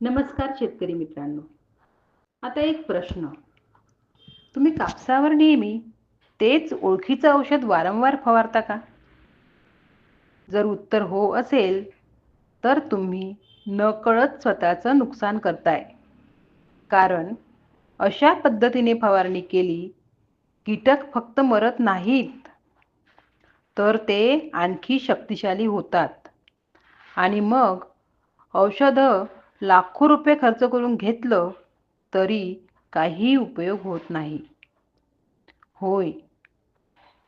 नमस्कार शेतकरी मित्रांनो. आता एक प्रश्न. तुम्ही कापसावर नेहमी तेच ओळखीचं औषध वारंवार फवारता का? जर उत्तर हो असेल तर तुम्ही नकळत स्वतःचं नुकसान करताय. कारण अशा पद्धतीने फवारणी केली कीटक फक्त मरत नाहीत तर ते आणखी शक्तिशाली होतात. आणि मग औषधं लाखो रुपये खर्च करून घेतलं तरी काही उपयोग होत नाही. होय.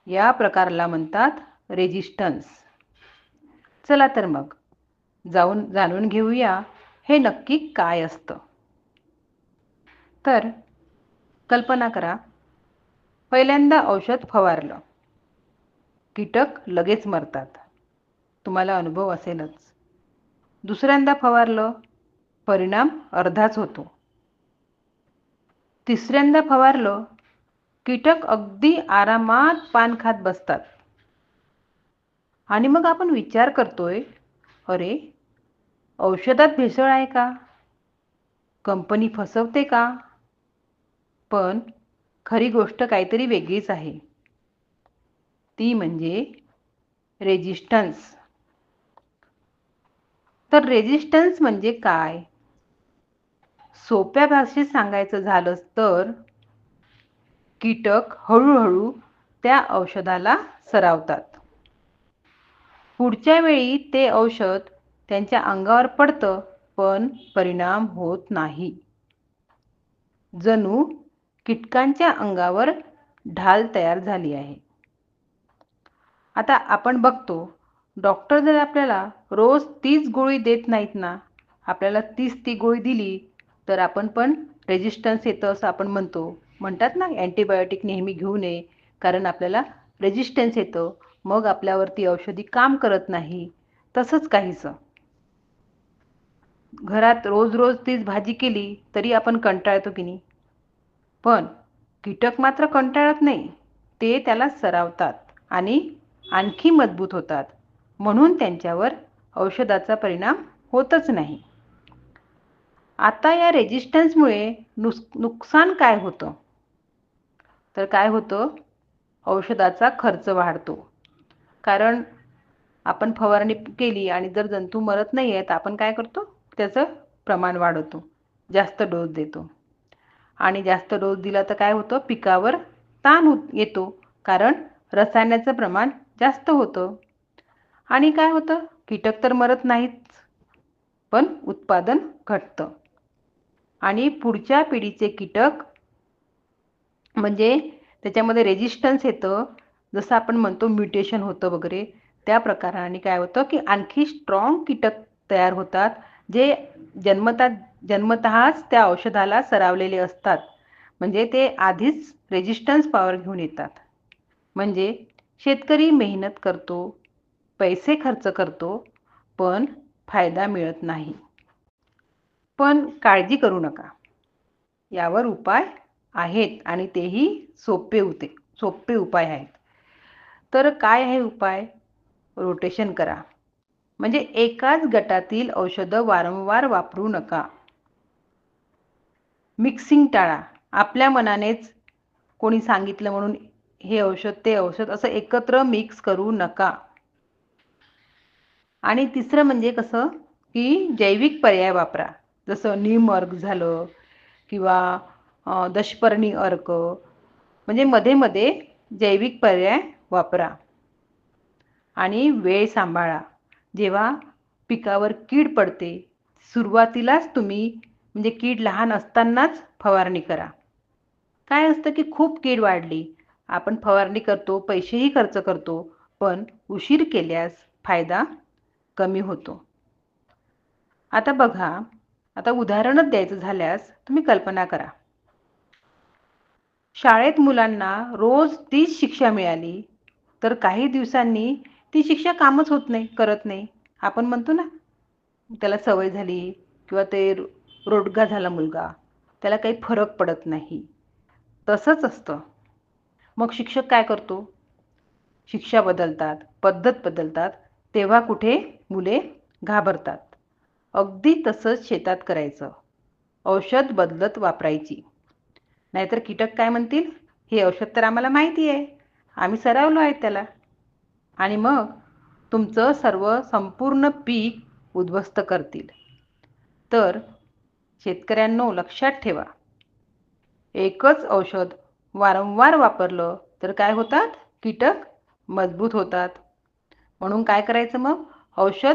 या प्रकाराला म्हणतात रेजिस्टन्स चला तर मग जाऊन जाणून घेऊया हे नक्की काय असतं. तर कल्पना करा पहिल्यांदा औषध फवारलं कीटक लगेच मरतात. तुम्हाला अनुभव असेलच. दुसऱ्यांदा फवारलं परिणाम अर्धाच होतो. तिसऱ्यांदा फवारलं कीटक अगदी आरामात पान खात बसतात. आणि मग आपण विचार करतोय अरे औषधात भेसळ आहे का? कंपनी फसवते का? पण खरी गोष्ट काहीतरी वेगळीच आहे. ती म्हणजे रेजिस्टन्स तर रेजिस्टन्स म्हणजे काय? सोप्या भाषेत सांगायचं झालं तर कीटक हळूहळू त्या औषधाला सरावतात. पुढच्या वेळी ते औषध त्यांच्या अंगावर पडतं पण परिणाम होत नाही. जणू कीटकांच्या अंगावर ढाल तयार झाली आहे. आता आपण बघतो डॉक्टर जर आपल्याला रोज तीच गोळी देत नाहीत ना आपल्याला तीच ती गोळी दिली तर आपण पण रेजिस्टन्स येतं असं आपण म्हणतो. म्हणतात ना अँटीबायोटिक नेहमी घेऊ नये कारण आपल्याला रेजिस्टन्स येतं. मग आपल्यावरती औषधी काम करत नाही. तसंच काहीसं. घरात रोज रोज तीच भाजी केली तरी आपण कंटाळतो की नाही? पण कीटक मात्र कंटाळत नाही. ते त्याला सरावतात आणि आणखी मजबूत होतात. म्हणून त्यांच्यावर औषधाचा परिणाम होतच नाही. आता या रेजिस्टन्समुळे नुस नुकसान काय होतं? तर काय होतं? औषधाचा खर्च वाढतो. कारण आपण फवारणी केली आणि जर जंतू मरत नाही आहेत आपण काय करतो? त्याचं प्रमाण वाढवतो. जास्त डोस देतो. आणि जास्त डोस दिला तर काय होतं? पिकावर ताण होत येतो. कारण रसायनाचं प्रमाण जास्त होतं. आणि काय होतं? कीटक तर मरत नाहीत पण उत्पादन घटतं. आणि पुढच्या पिढीचे कीटक म्हणजे त्याच्यामध्ये रेजिस्टन्स येतं. जसं आपण म्हणतो म्युटेशन होतं वगैरे त्या प्रकाराने काय होतं की आणखी स्ट्रॉंग कीटक तयार होतात जे जन्मता जन्मतःच त्या औषधाला सरावलेले असतात. म्हणजे ते आधीच रेजिस्टन्स पॉवर घेऊन येतात. म्हणजे शेतकरी मेहनत करतो पैसे खर्च करतो पण फायदा मिळत नाही. पण काळजी करू नका. यावर उपाय आहेत आणि तेही सोपे होते सोपे उपाय आहेत. तर काय आहे उपाय? रोटेशन करा. म्हणजे एकाच गटातील औषधं वारंवार वापरू नका. मिक्सिंग टाळा. आपल्या मनानेच कोणी सांगितलं म्हणून हे औषध ते औषध असं एकत्र मिक्स करू नका. आणि तिसरं म्हणजे कसं? की जैविक पर्याय वापरा. जसं नीम अर्क झालं किंवा दशपर्णी अर्क म्हणजे मध्ये मध्ये जैविक पर्याय वापरा. आणि वेळ सांभाळा. जेव्हा पिकावर कीड पडते सुरुवातीलाच तुम्ही म्हणजे कीड लहान असतानाच फवारणी करा. काय असतं की खूप कीड वाढली आपण फवारणी करतो पैसेही खर्च करतो पण उशीर केल्यास फायदा कमी होतो. आता बघा आता उदाहरणच द्यायचं झाल्यास तुम्ही कल्पना करा. शाळेत मुलांना रोज तीच शिक्षा मिळाली तर काही दिवसांनी ती शिक्षा कामच होत नाही करत नाही. आपण म्हणतो ना त्याला सवय झाली किंवा ते रोडगा झाला मुलगा त्याला काही फरक पडत नाही. तसंच असतं. मग शिक्षक काय करतो? शिक्षा बदलतात पद्धत बदलतात तेव्हा कुठे मुले घाबरतात. अगदी तसंच शेतात करायचं. औषध बदलत वापरायची. नाहीतर कीटक काय म्हणतील? हे औषध तर आम्हाला माहिती आहे. आम्ही सरावलो आहे त्याला. आणि मग तुमचं सर्व संपूर्ण पीक उद्ध्वस्त करतील. तर शेतकऱ्यांनो लक्षात ठेवा. एकच औषध वारंवार वापरलं तर काय होतात? कीटक मजबूत होतात. म्हणून काय करायचं मग? औषध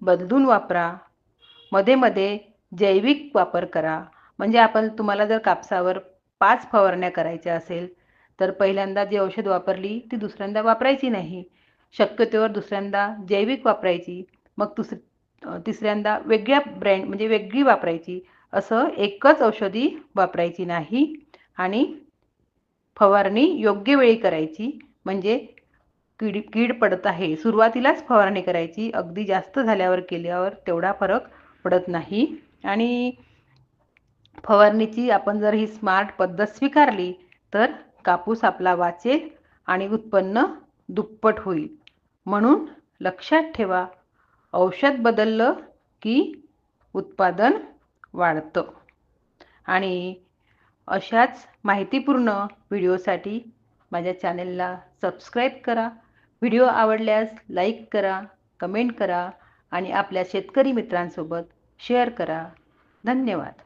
बदलून वापरा. मध्ये मध्ये जैविक वापर करा. म्हणजे आपण तुम्हाला जर कापसावर पाच फवारण्या करायच्या असेल तर पहिल्यांदा जी औषध वापरली ती दुसऱ्यांदा वापरायची नाही. शक्यतेवर दुसऱ्यांदा जैविक वापरायची मग दुस तिसऱ्यांदा वेगळ्या ब्रँड म्हणजे वेगळी वापरायची. असं एकच औषधी वापरायची नाही आणि फवारणी योग्य वेळी करायची. म्हणजे कीड कीड पडत आहे सुरुवातीलाच फवारणी करायची. अगदी जास्त झाल्यावर केल्यावर तेवढा फरक पडत नाही. आणि फवारणीची आपण जर ही स्मार्ट पद्धत स्वीकारली तर कापूस आपला वाचेल आणि उत्पन्न दुप्पट होईल. म्हणून लक्षात ठेवा औषध बदललं की उत्पादन वाढतं. आणि अशाच माहितीपूर्ण व्हिडिओसाठी माझ्या चॅनेलला सबस्क्राईब करा. व्हिडिओ आवडल्यास लाईक करा कमेंट करा. आणि आपल्या शेतकरी मित्रांसोबत शेअर करा. धन्यवाद.